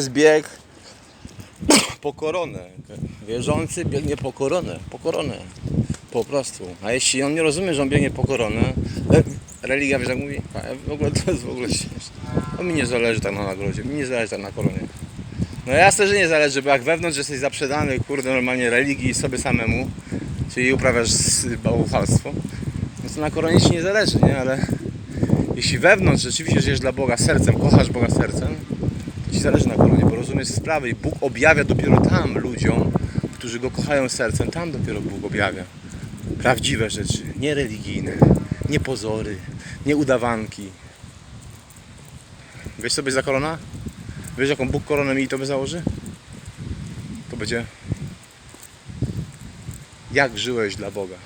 jest bieg po koronę. Wierzący biegnie po koronę, po koronę. Po prostu. A jeśli on nie rozumie, że on biegnie po koronę, re- religia wiesz jak mówi? W ogóle to jest w ogóle śmieszne. No mi nie zależy tak na nagrodzie, mi nie zależy tak na koronie. No jasne, że nie zależy, bo jak wewnątrz jesteś zaprzedany, kurde, normalnie religii sobie samemu, czyli uprawiasz bałwochwalstwo, no to na koronie ci nie zależy, nie? Ale jeśli wewnątrz rzeczywiście żyjesz dla Boga sercem, kochasz Boga sercem, ci zależy na koronie, bo rozumiesz sprawy i Bóg objawia dopiero tam ludziom, którzy Go kochają sercem, tam dopiero Bóg objawia prawdziwe rzeczy, nie religijne, nie pozory, nie udawanki. Wiesz co być za korona? Wiesz jaką Bóg koronę mi tobie założy? To będzie jak żyłeś dla Boga.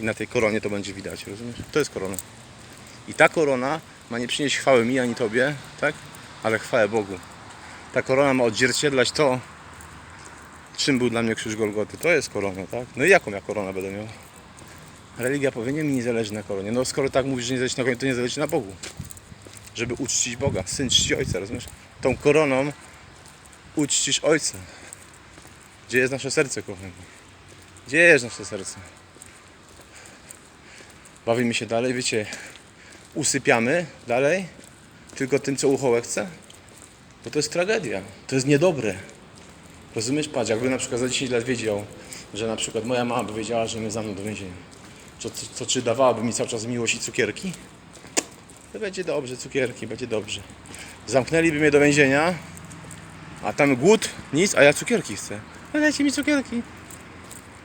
I na tej koronie to będzie widać, rozumiesz? To jest korona. I ta korona ma nie przynieść chwały mi ani tobie, tak? Ale chwałę Bogu. Ta korona ma odzwierciedlać to, czym był dla mnie krzyż Golgoty. To jest korona, tak? No i jaką ja koronę będę miał? Religia powie, nie mi nie zależy na koronie. No skoro tak mówisz, że nie zależy na koronie, to nie zależy na Bogu. Żeby uczcić Boga. Syn czci Ojca, rozumiesz? Tą koroną uczcisz Ojca. Gdzie jest nasze serce, kochani? Gdzie jest nasze serce? Bawimy się dalej, wiecie, usypiamy dalej, tylko tym, co ucho chce. Bo to jest tragedia. To jest niedobre. Rozumiesz? Patrz, jakby na przykład za 10 lat wiedział, że na przykład moja mama by wiedziała, że mnie za mną do więzienia. To, to, to czy dawałaby mi cały czas miłość i cukierki? To będzie dobrze, cukierki, będzie dobrze. Zamknęliby mnie do więzienia, a tam głód, nic, a ja cukierki chcę. No dajcie mi cukierki.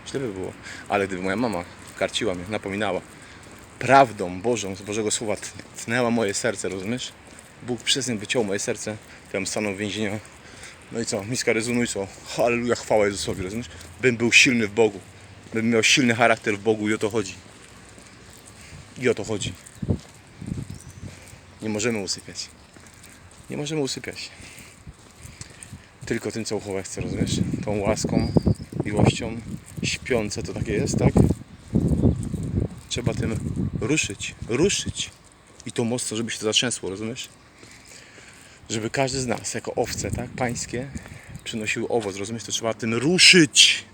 Źle by było. Ale gdyby moja mama karciła mnie, napominała, prawdą Bożą, z Bożego Słowa tnęła moje serce, rozumiesz? Bóg przez wyciął moje serce, bym stanął w więzieniu. No i co? Miska rezonuj co? Halleluja, chwała Jezusowi, rozumiesz? Bym był silny w Bogu. Bym miał silny charakter w Bogu i o to chodzi. I o to chodzi. Nie możemy usypiać. Nie możemy usypiać. Tylko tym, co uchowe chce, rozumiesz? Tą łaską, miłością, śpiące to takie jest, tak? Trzeba tym ruszyć, ruszyć. I to mocno, żeby się to zatrzęsło, rozumiesz? Żeby każdy z nas, jako owce, tak, pańskie, przynosił owoc, rozumiesz? To trzeba tym ruszyć.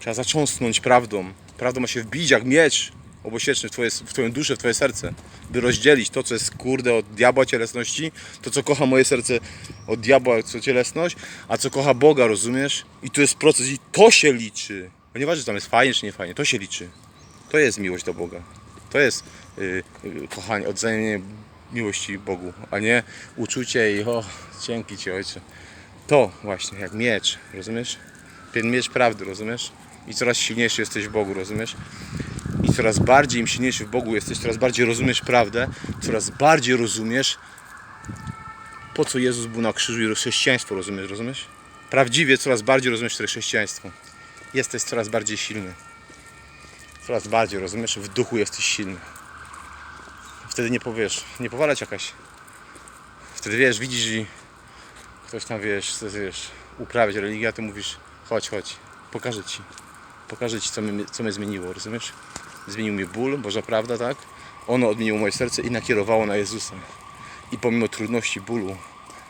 Trzeba zacząsnąć prawdą. Prawda ma się wbić jak miecz obosieczny w, twoje, w Twoją duszę, w Twoje serce. By rozdzielić to, co jest kurde od diabła cielesności, to, co kocha moje serce od diabła, co cielesność, a co kocha Boga, rozumiesz? I to jest proces i to się liczy. Bo nieważne, czy tam jest fajnie, czy nie fajnie, to się liczy. To jest miłość do Boga. To jest yy, yy, kochanie, odzajemnie miłości Bogu, a nie uczucie i o, dzięki Ci Ojcze. To właśnie, jak miecz, rozumiesz? Ten miecz prawdy, rozumiesz? I coraz silniejszy jesteś w Bogu, rozumiesz? I coraz bardziej im silniejszy w Bogu jesteś, coraz bardziej rozumiesz prawdę, coraz bardziej rozumiesz, po co Jezus był na krzyżu i chrześcijaństwo, rozumiesz, rozumiesz? Prawdziwie coraz bardziej rozumiesz to chrześcijaństwo. Jesteś coraz bardziej silny. Coraz bardziej, rozumiesz? W duchu jesteś silny. Wtedy nie powiesz, nie powalać jakaś. Wtedy wiesz, widzisz i ktoś tam wiesz, chce, wiesz, uprawiać religię, a ty mówisz, chodź, chodź, pokażę ci. Pokażę ci, co mnie, co mnie zmieniło, rozumiesz? Zmienił mnie ból, Boża prawda, tak? Ono odmieniło moje serce i nakierowało na Jezusa. I pomimo trudności, bólu,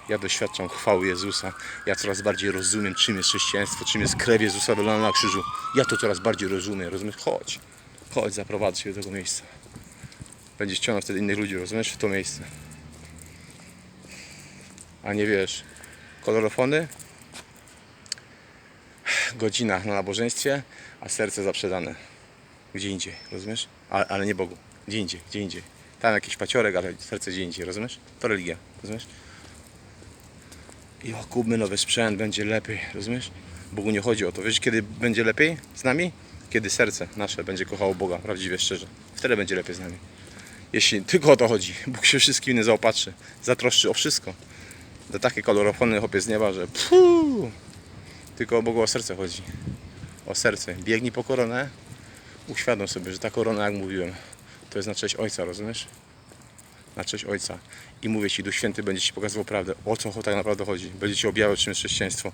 ja doświadczam chwały Jezusa. Ja coraz bardziej rozumiem, czym jest chrześcijaństwo, czym jest krew Jezusa wylana na krzyżu. Ja to coraz bardziej rozumiem, rozumiesz? Chodź, chodź, zaprowadzę cię do tego miejsca. Będziesz ściągnął wtedy innych ludzi, rozumiesz? W to miejsce. A nie wiesz, kolorofony, godzina na nabożeństwie, a serce zaprzedane. Gdzie indziej, rozumiesz? Ale, ale nie Bogu. Gdzie indziej, gdzie indziej. Tam jakiś paciorek, ale serce gdzie indziej, rozumiesz? To religia, rozumiesz? I o, kupmy nowy sprzęt, będzie lepiej, rozumiesz? Bogu nie chodzi o to. Wiesz, kiedy będzie lepiej z nami? Kiedy serce nasze będzie kochało Boga, prawdziwie, szczerze. Wtedy będzie lepiej z nami. Jeśli tylko o to chodzi, Bóg się wszystkim innym zaopatrzy, zatroszczy o wszystko. Do takie kolorofony chłopie z nieba, że puu, tylko o Bogu o serce chodzi. O serce. Biegnij po koronę, uświadom sobie, że ta korona, jak mówiłem, to jest na cześć Ojca, rozumiesz? Na cześć Ojca. I mówię Ci, Duch Święty będzie Ci pokazywał prawdę, o co tak naprawdę chodzi. Będzie Ci objawiał, czym jest chrześcijaństwo.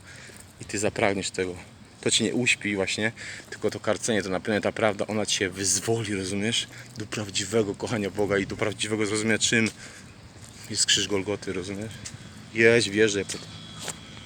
I Ty zapragniesz tego. To Cię nie uśpi właśnie, tylko to karcenie, to naprawdę ta prawda, ona Cię wyzwoli, rozumiesz? Do prawdziwego kochania Boga i do prawdziwego zrozumienia, czym jest krzyż Golgoty, rozumiesz? Jeź, wierzę.